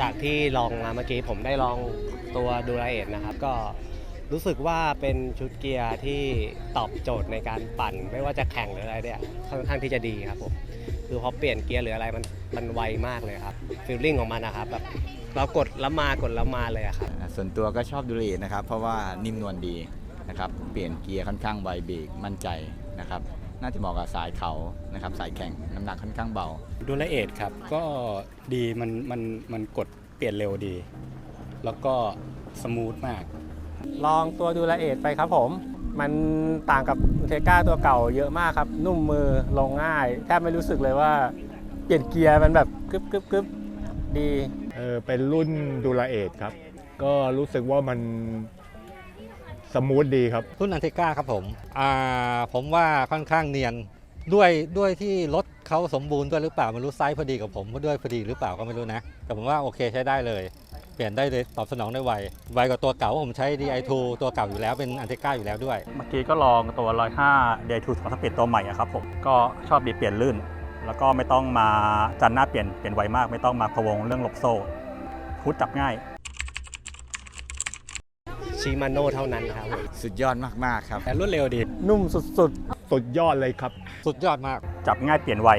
จากที่ลองมาเมื่อกี้ผมได้ลองตัวดูราเอทนะครับ ก็รู้สึกว่าเป็นชุดเกียร์ที่ตอบโจทย์ในการปั่น ไม่ว่าจะแข่งหรืออะไรเนี่ยค่อนข้างที่จะดีครับผมคือพอเปลี่ยนเกียร์หรืออะไรมันมันไวมากเลยครับฟีลลิ่งของมันนะครับแบบเรากดแล้วมากดแล้วมาเลยอะครับส่วนตัวก็ชอบดูรีดนะครับ เพราะว่านิ่มนวลดีนะครับ เปลี่ยนเกียร์ค่อนข้างไวเบรกมั่นใจนะครับ น่าจะเหมาะกับสายเขานะครับสายแข่งน้ำหนักค่อนข้างเบาดูละเอียดครับก็ดีมันมันมันกดเปลี่ยนเร็วดี แล้วก็สมูทมาก ลองตัวดูละเอียดไปครับผม มันต่างกับเทก้าตัวเก่าเยอะมากครับ นุ่มมือลงง่าย แทบไม่รู้สึกเลยว่า เปลี่ยนเกียร์มันแบบกึบกึบกึบดี เออเป็นรุ่นดูลาเอทครับ ก็รู้สึกว่ามัน สมูทดีครับ รุ่นอันติก้าครับผมอ่าผมว่าค่อนข้างเนียนด้วยด้วยที่รถเขาสมบูรณ์ด้วยหรือเปล่าไม่รู้ไซส์พอดีกับผมด้วยพอดีหรือเปล่าก็ไม่รู้นะ แต่ผมว่าโอเคใช้ได้เลย เปลี่ยนได้เลยตอบสนองได้ไวไวกว่าตัวเก่าผมใช้ DI2 ตัวเก่าอยู่แล้วเป็นอันติก้าอยู่แล้วด้วย เมื่อกี้ก็ลองตัว 105 Day 2 2สปีดตัวใหม่อะครับผมก็ชอบดีเปลี่ยนลื่น แล้วก็ไม่ต้องมาจันหน้าเปลี่ยนเปลี่ยนไวมาก ไม่ต้องมาพะวงเรื่องหลบโซ่พุทจับง่าย ชิมาโน่เท่านั้นครับ สุดยอดมาก ๆ ครับ แต่รวดเร็วดี นุ่มสุดสุดยอดเลยครับ สุดยอดมาก จับง่ายเปลี่ยนไว